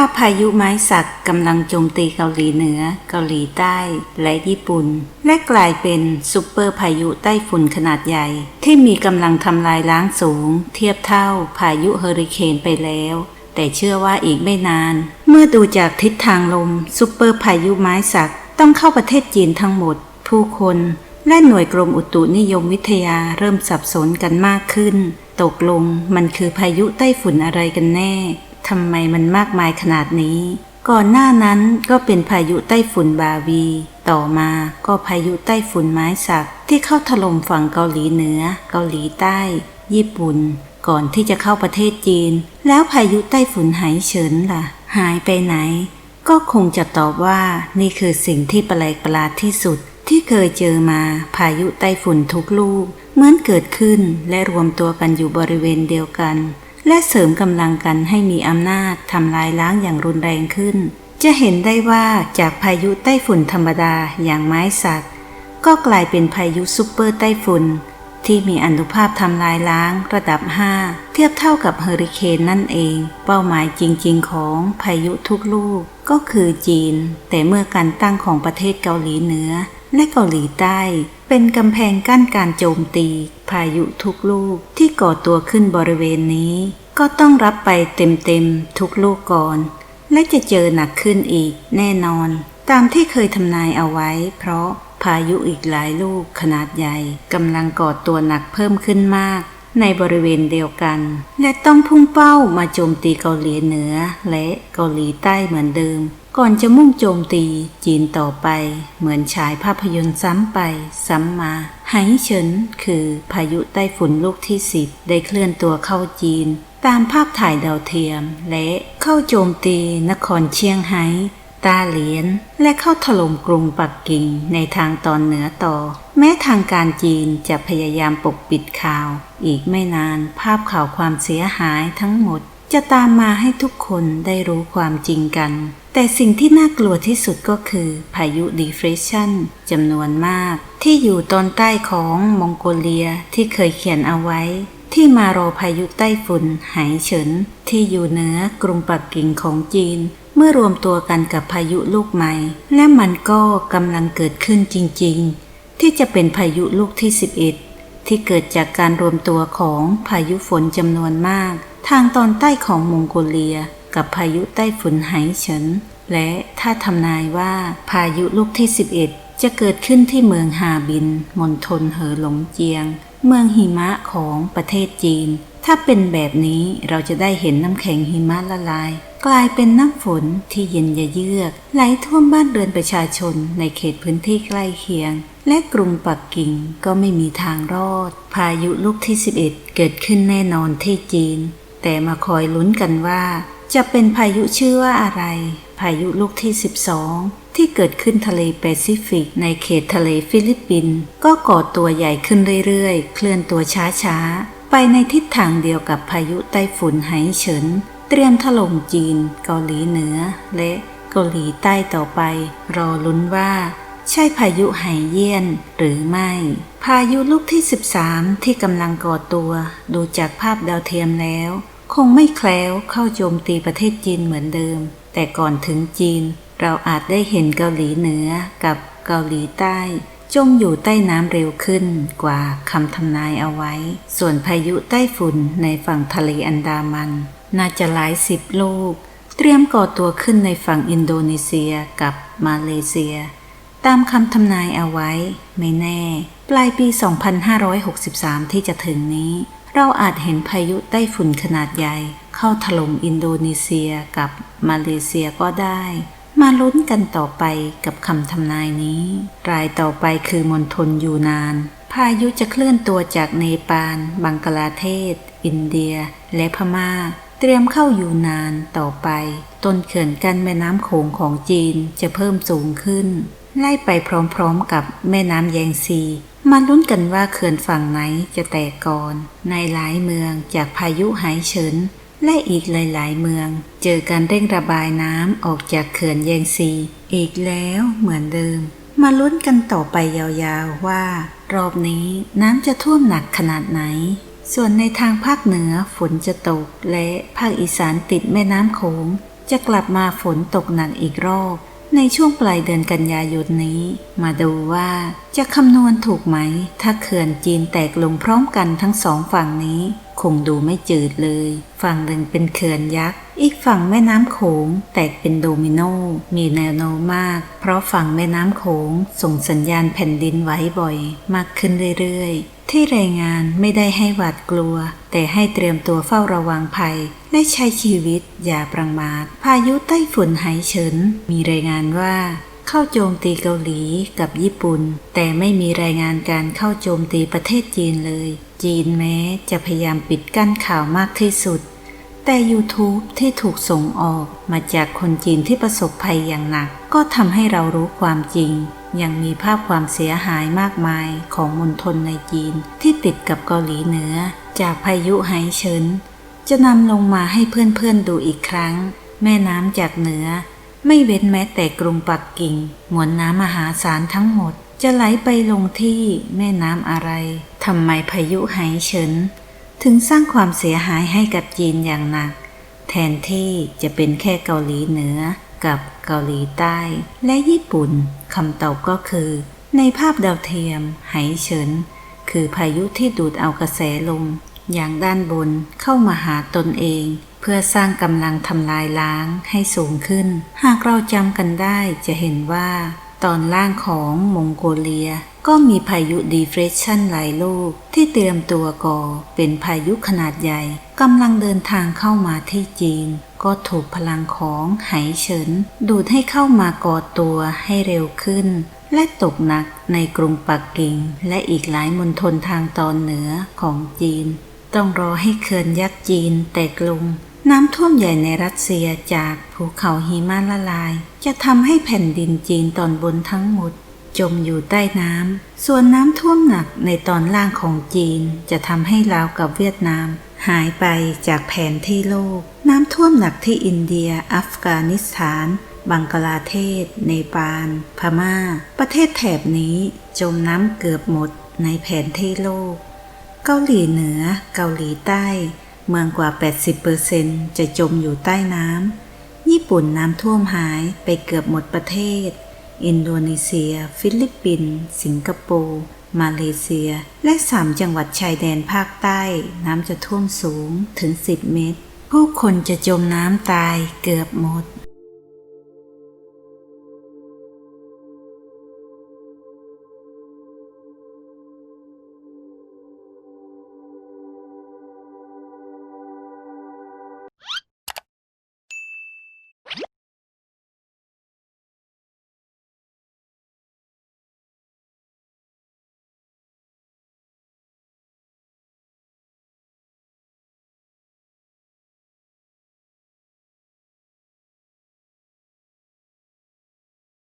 าพพายุไม้สักกำลังโจมตีเกาหลีเหนือ เกาหลีใต้ และญี่ปุ่น และกลายเป็นซูเปอร์พายุใต้ฝุ่นขนาดใหญ่ ที่มีกำลังทำลายล้างสูง เทียบเท่าพายุเฮอริเคนไปแล้ว แต่เชื่อว่าอีกไม่นาน เมื่อดูจากทิศทางลมซูเปอร์พายุไม้สักต้องเข้าประเทศจีนทั้งหมด ผู้คนและหน่วยกรมอุตุนิยมวิทยาเริ่มสับสนกันมากขึ้น ตกลงมันคือพายุไต้ฝุ่นอะไรกันแน่ ทำไมมันมากมายขนาดนี้ ก่อนหน้านั้นก็เป็นพายุไต้ฝุ่นบาวี ต่อมาก็พายุไต้ฝุ่นไม้สักที่เข้าถล่มฝั่งเกาหลีเหนือ เกาหลีใต้ ญี่ปุ่น ก่อนที่จะเข้าประเทศจีน แล้วพายุไต้ฝุ่นไหเฉินล่ะ หายไปไหน ก็คงจะตอบว่านี่คือสิ่งที่ประหลาดประหลาดที่สุดที่เคยเจอมาพายุไต้ฝุ่นทุกลูก เหมือนเกิดขึ้นและรวมตัวกันอยู่บริเวณเดียวกัน และเสริมกำลังกันให้มีอำนาจทำลายล้างอย่างรุนแรงขึ้น จะเห็นได้ว่าจากพายุไต้ฝุ่นธรรมดาอย่างไม้สัก ก็กลายเป็นพายุซุปเปอร์ไต้ฝุ่นที่มีอนุภาพทำลายล้างระดับ 5 เทียบเท่ากับเฮอริเคนนั่นเอง เป้าหมายจริงๆ ของพายุทุกลูกก็คือจีน แต่เมื่อการตั้งของประเทศเกาหลีเหนือและเกาหลีใต้ เป็นกำแพงกั้นการโจมตี พายุทุกลูกที่ก่อตัวขึ้นบริเวณนี้ ก็ต้องรับไปเต็มๆทุกลูกก่อน และจะเจอหนักขึ้นอีกแน่นอน ตามที่เคยทำนายเอาไว้ เพราะพายุอีกหลายลูกขนาดใหญ่กำลังก่อตัวหนักเพิ่มขึ้นมาก ในบริเวณเดียวกัน และต้องพุ่งเป้ามาโจมตีเกาหลีเหนือ และเกาหลีใต้เหมือนเดิม ก่อนจะมุ่งโจมตีจีนต่อไป เหมือนฉายภาพยนตร์ซ้ำไป ซ้ำมาไหเฉินคือพายุไต้ฝุ่นลูกที่สิบได้เคลื่อนตัวเข้าจีน ตามภาพถ่ายดาวเทียม และเข้าโจมตีนครเชียงไฮ้ตาเหลียน และเข้าถล่มกรุงปักกิ่งในทางตอนเหนือต่อ แม้ทางการจีนจะพยายามปกปิดข่าว อีกไม่นานภาพข่าวความเสียหายทั้งหมด จะตามมาให้ทุกคนได้รู้ความจริงกัน แต่สิ่งที่น่ากลัวที่สุดก็คือพายุดีเฟรชันจำนวนมาก ที่อยู่ตอนใต้ของมองโกเลียที่เคยเขียนเอาไว้ ที่มารอพายุไต้ฝุ่นไหเฉิน ที่อยู่เหนือกรุงปักกิ่งของจีน เมื่อรวมตัวกันกับพายุลูกใหม่ และมันก็กำลังเกิดขึ้นจริง ๆ ที่จะเป็นพายุลูกที่ 11 ที่เกิดจากการรวมตัวของพายุฝนจำนวนมากางตอนใต้ของมองโกเลีย กับพายุไต้ฝุ่นไหเฉิน และถ้าทำนายว่าพายุลูกที่ 11 จะเกิดขึ้นที่เมืองฮาบินมณฑลเหอหลงเจียง เมืองหิมะของประเทศจีน ถ้าเป็นแบบนี้เราจะได้เห็นน้ำแข็งหิมะละลาย กลายเป็นน้ำฝนที่เย็นยะเยือก ไหลท่วมบ้านเรือนประชาชนในเขตพื้นที่ใกล้เคียงและกรุงปักกิ่งก็ไม่มีทางรอด พายุลูกที่ 11 เกิดขึ้นแน่นอนที่จีน แต่มาคอยลุ้นกันว่า จะเป็นพายุชื่อว่าอะไร พายุลูกที่ 12 ที่เกิดขึ้นทะเลแปซิฟิก ในเขตทะเลฟิลิปปินส์ก็ก่อตัวใหญ่ขึ้นเรื่อยๆ เคลื่อนตัวช้าๆ ไปในทิศทางเดียวกับพายุไต้ฝุ่นไหเฉิน เตรียมถล่มจีน เกาหลีเหนือ และเกาหลีใต้ต่อไป รอลุ้นว่าใช่พายุไหเยี่ยนหรือไม่ พายุลูกที่ 13 ที่กำลังก่อตัว ดูจากภาพดาวเทียมแล้ว คงไม่แคล้วเข้าโจมตีประเทศจีนเหมือนเดิม แต่ก่อนถึงจีน เราอาจได้เห็นเกาหลีเหนือกับเกาหลีใต้จมอยู่ใต้น้ำเร็วขึ้นกว่าคำทำนายเอาไว้ ส่วนพายุใต้ฝุ่นในฝั่งทะเลอันดามัน น่าจะหลายสิบลูก เตรียมก่อตัวขึ้นในฝั่งอินโดนีเซียกับมาเลเซีย ตามคำทำนายเอาไว้ ไม่แน่ ปลายปี 2563 ที่จะถึงนี้ เราอาจเห็นพายุไต้ฝุ่นขนาดใหญ่เข้าถล่มอินโดนีเซียกับมาเลเซียก็ได้ มาลุ้นกันต่อไปกับคำทำนายนี้ รายต่อไปคือมณฑลยูนาน พายุจะเคลื่อนตัวจากเนปาล บังกลาเทศ อินเดีย และพม่า เตรียมเข้ายูนานต่อไป ต้นเขื่อนกันแม่น้ำโขงของจีนจะเพิ่มสูงขึ้น ไล่ไปพร้อมๆกับแม่น้ำแยงซี มาลุ้นกันว่าเขื่อนฝั่งไหนจะแตกก่อน ในหลายเมืองจากพายุไหเฉิน และอีกหลาย ๆ เมือง เจอการเร่งระบายน้ำออกจากเขื่อนแยงซี อีกแล้วเหมือนเดิม มาลุ้นกันต่อไปยาวๆว่า รอบนี้น้ำจะท่วมหนักขนาดไหน ส่วนในทางภาคเหนือฝนจะตกและภาคอีสานติดแม่น้ำโขงจะกลับมาฝนตกหนักอีกรอบ ในช่วงปลายเดือนกันยายนนี้ มาดูว่าจะคำนวณถูกไหม ถ้าเขื่อนจีนแตกลงพร้อมกันทั้งสองฝั่งนี้ คงดูไม่จืดเลย ฝั่งหนึ่งเป็นเขื่อนยักษ์ อีกฝั่งแม่น้ำโขง แตกเป็นโดมิโน มีแนวโน้มมาก เพราะฝั่งแม่น้ำโขงส่งสัญญาณแผ่นดินไหวบ่อย มากขึ้นเรื่อยๆ ที่รายงานไม่ได้ให้หวาดกลัว แต่ให้เตรียมตัวเฝ้าระวังภัย และใช้ชีวิตอย่าประมาท พายุไต้ฝุ่นไหเฉิน มีรายงานว่า เข้าโจมตีเกาหลีกับญี่ปุ่น แต่ไม่มีรายงานการเข้าโจมตีประเทศจีนเลย จีนแม้จะพยายามปิดกั้นข่าวมากที่สุด แต่ YouTube ที่ถูกส่งออกมาจากคนจีนที่ประสบภัยอย่างหนัก ก็ทำให้เรารู้ความจริง ยังมีภาพความเสียหายมากมายของมณฑลในจีนที่ติดกับเกาหลีเหนือ จากพายุไหเฉินจะนำลงมาให้เพื่อนๆดูอีกครั้ง แม่น้ำจากเหนือ ไม่เว้นแม้แต่กรุงปักกิ่งมวลน้ำมหาศาลทั้งหมด จะไหลไปลงที่แม่น้ำอะไรทำไมพายุไหเฉินถึงสร้างความเสียหายให้กับจีนอย่างหนัก แทนที่จะเป็นแค่เกาหลีเหนือ กับเกาหลีใต้และญี่ปุ่นคำตอบก็คือ ในภาพดาวเทียมไหเฉิน คือพายุที่ดูดเอากระแสลมอย่างด้านบนเข้ามาหาตนเอง เพื่อสร้างกำลังทำลายล้างให้สูงขึ้น หากเราจำกันได้จะเห็นว่า ตอนล่างของมองโกเลีย ก็มีพายุดีเฟรชชันหลายลูก ที่เตรียมตัวก่อเป็นพายุขนาดใหญ่กำลังเดินทางเข้ามาที่จีน ก็ถูกพลังของไหเฉิน ดูดให้เข้ามากอดตัวให้เร็วขึ้น และตกหนักในกรุงปักกิ่ง และอีกหลายมณฑลทางตอนเหนือของจีน ต้องรอให้เขื่อนยักษ์จีนแตกลง น้ำท่วมใหญ่ในรัสเซียจากภูเขาหิมะละลาย จะทำให้แผ่นดินจีนตอนบนทั้งหมดจมอยู่ใต้น้ำ ส่วนน้ำท่วมหนักในตอนล่างของจีน จะทำให้ลาวกับเวียดนาม หายไปจากแผนที่โลก น้ำท่วมหนักที่อินเดีย อัฟกานิสถาน บังกลาเทศ เนปาล พม่า ประเทศแถบนี้จมน้ำเกือบหมดในแผนที่โลก เกาหลีเหนือ เกาหลีใต้ เมืองกว่า 80%จะจมอยู่ใต้น้ำ ญี่ปุ่นน้ำท่วมหายไปเกือบหมดประเทศ อินโดนีเซีย ฟิลิปปินส์ สิงคโปร์ มาเลเซีย และสามจังหวัดชายแดนภาคใต้ น้ำจะท่วมสูงถึง 10 เมตร ผู้คนจะจมน้ำตายเกือบหมด